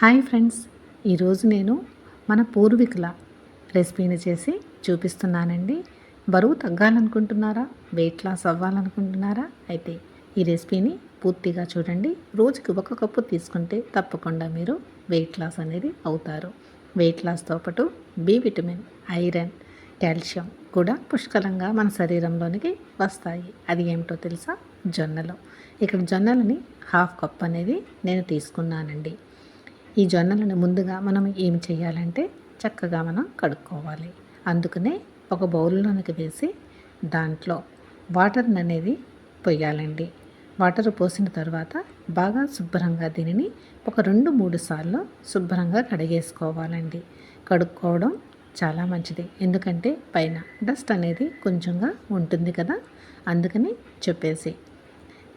Hi friends. ఈరోజు నేను మన పూర్వీకుల రెసిపీని చేసి చూపిస్తున్నానండి. బరువు తగ్గాలనుకుంటున్నారా? Weight loss అవ్వాలనుకుంటున్నారా? అయితే ఈ రెసిపీని పూర్తిగా చూడండి. రోజుకి ఒక కప్పు తీసుకుంటే తప్పకుండా మీరు వెయిట్ లాస్ అనేది అవుతారు. వెయిట్ లాస్తో పాటు బి విటమిన్ ఐరన్ కాల్షియం కూడా పుష్కలంగా మన శరీరంలోనికి వస్తాయి. అది ఏమిటో తెలుసా? జొన్నలు. ఇక్కడ జొన్నలని హాఫ్ కప్ అనేది నేను తీసుకున్నానండి. ఈ జొన్నలను ముందుగా మనం ఏమి చేయాలంటే చక్కగా మనం కడుక్కోవాలి. అందుకనే ఒక బౌల్లోనికి వేసి దాంట్లో వాటర్ అనేది పొయ్యాలండి వాటర్ పోసిన తర్వాత బాగా శుభ్రంగా దీనిని ఒక రెండు మూడు సార్లు శుభ్రంగా కడిగేసుకోవాలండి. కడుక్కోవడం చాలా మంచిది. ఎందుకంటే పైన డస్ట్ అనేది కొంచెంగా ఉంటుంది కదా? అందుకని చెప్పేసి.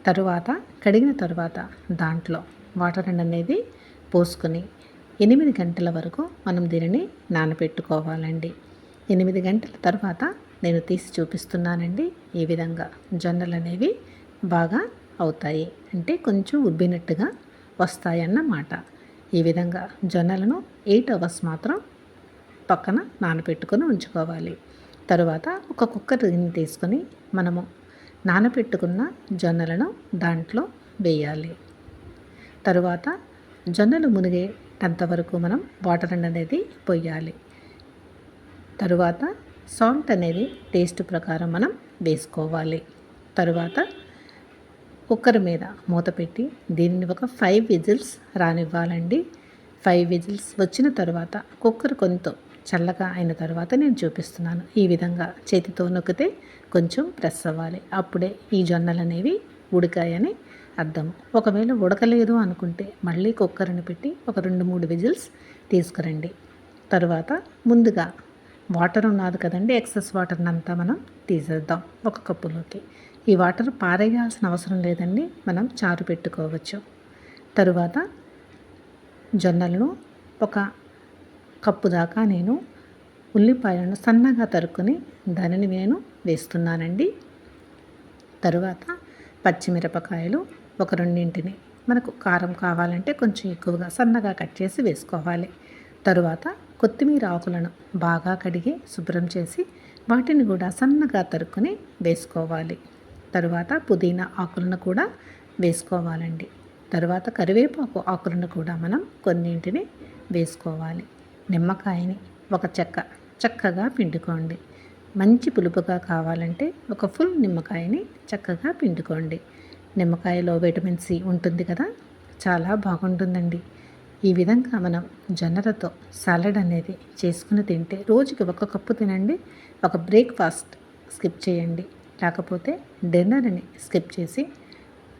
తరువాత కడిగిన తర్వాత దాంట్లో వాటర్ అనేది పోసుకొని ఎనిమిది గంటల వరకు మనం దీనిని నానబెట్టుకోవాలండి ఎనిమిది గంటల తర్వాత నేను తీసి చూపిస్తున్నానండి ఈ విధంగా జొన్నలు అనేవి బాగా అవుతాయి. అంటే కొంచెం ఉబ్బినట్టుగా వస్తాయన్నమాట. ఈ విధంగా జొన్నలను ఎయిట్ అవర్స్ మాత్రం పక్కన నానబెట్టుకొని ఉంచుకోవాలి. తరువాత ఒక కుక్కర్ తీసుకొని మనము నానబెట్టుకున్న జొన్నలను దాంట్లో వేయాలి. తరువాత జొన్నలు మునిగేటంత వరకు మనం వాటర్ అనేది పోయాలి. తరువాత సాల్ట్ అనేది టేస్ట్ ప్రకారం మనం వేసుకోవాలి. తరువాత కుక్కర్ మీద మూత పెట్టి దీనిని ఒక ఫైవ్ విజిల్స్ రానివ్వాలండి. ఫైవ్ విజిల్స్ వచ్చిన తర్వాత కుక్కర్ కొంత చల్లగా అయిన తర్వాత నేను చూపిస్తున్నాను. ఈ విధంగా చేతితో నొక్కితే కొంచెం ప్రెస్ అవ్వాలి. అప్పుడే ఈ జొన్నలు అనేవి ఉడికాయని అర్థం. ఒకవేళ ఉడకలేదు అనుకుంటే మళ్ళీ కుక్కర్ని పెట్టి ఒక రెండు మూడు విజిల్స్ తీసుకురండి. తరువాత ముందుగా వాటర్ ఉన్నది కదండి ఎక్సెస్ వాటర్ని అంతా మనం తీసేద్దాం ఒక కప్పులోకి. ఈ వాటర్ పారేయాల్సిన అవసరం లేదండి మనం చారు పెట్టుకోవచ్చు. తరువాత జొన్నలను ఒక కప్పు దాకా నేను ఉల్లిపాయలను సన్నగా తరుక్కుని దానిని నేను వేస్తున్నానండి. తరువాత పచ్చిమిరపకాయలు ఒక రెండింటిని మనకు కారం కావాలంటే కొంచెం ఎక్కువగా సన్నగా కట్ చేసి వేసుకోవాలి. తరువాత కొత్తిమీర ఆకులను బాగా కడిగి శుభ్రం చేసి వాటిని కూడా సన్నగా తరుక్కుని వేసుకోవాలి. తరువాత పుదీనా ఆకులను కూడా వేసుకోవాలండి. తరువాత కరివేపాకు ఆకులను కూడా మనం కొన్నింటిని వేసుకోవాలి. నిమ్మకాయని ఒక చెక్క చక్కగా పిండుకోండి. మంచి పులుపుగా కావాలంటే ఒక ఫుల్ నిమ్మకాయని చక్కగా పిండుకోండి. నిమ్మకాయలో విటమిన్ సి ఉంటుంది కదా చాలా బాగుంటుందండి. ఈ విధంగా మనం జొన్నలతో సాలడ్ అనేది చేసుకుని తింటే రోజుకి ఒక కప్పు తినండి ఒక బ్రేక్ఫాస్ట్ స్కిప్ చేయండి. లేకపోతే డిన్నర్ని స్కిప్ చేసి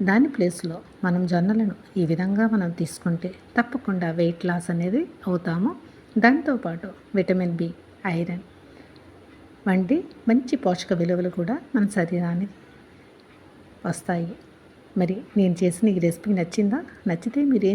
దాని ప్లేస్లో మనం జొన్నలను ఈ విధంగా మనం తీసుకుంటే తప్పకుండా వెయిట్ లాస్ అనేది అవుతాము. దాంతోపాటు విటమిన్ బి ఐరన్ వంటి మంచి పోషక విలువలు కూడా మన శరీరానికి వస్తాయి. మరి నేను చేసిన ఈ రెసిపీ నచ్చిందా? నచ్చితే మీరేం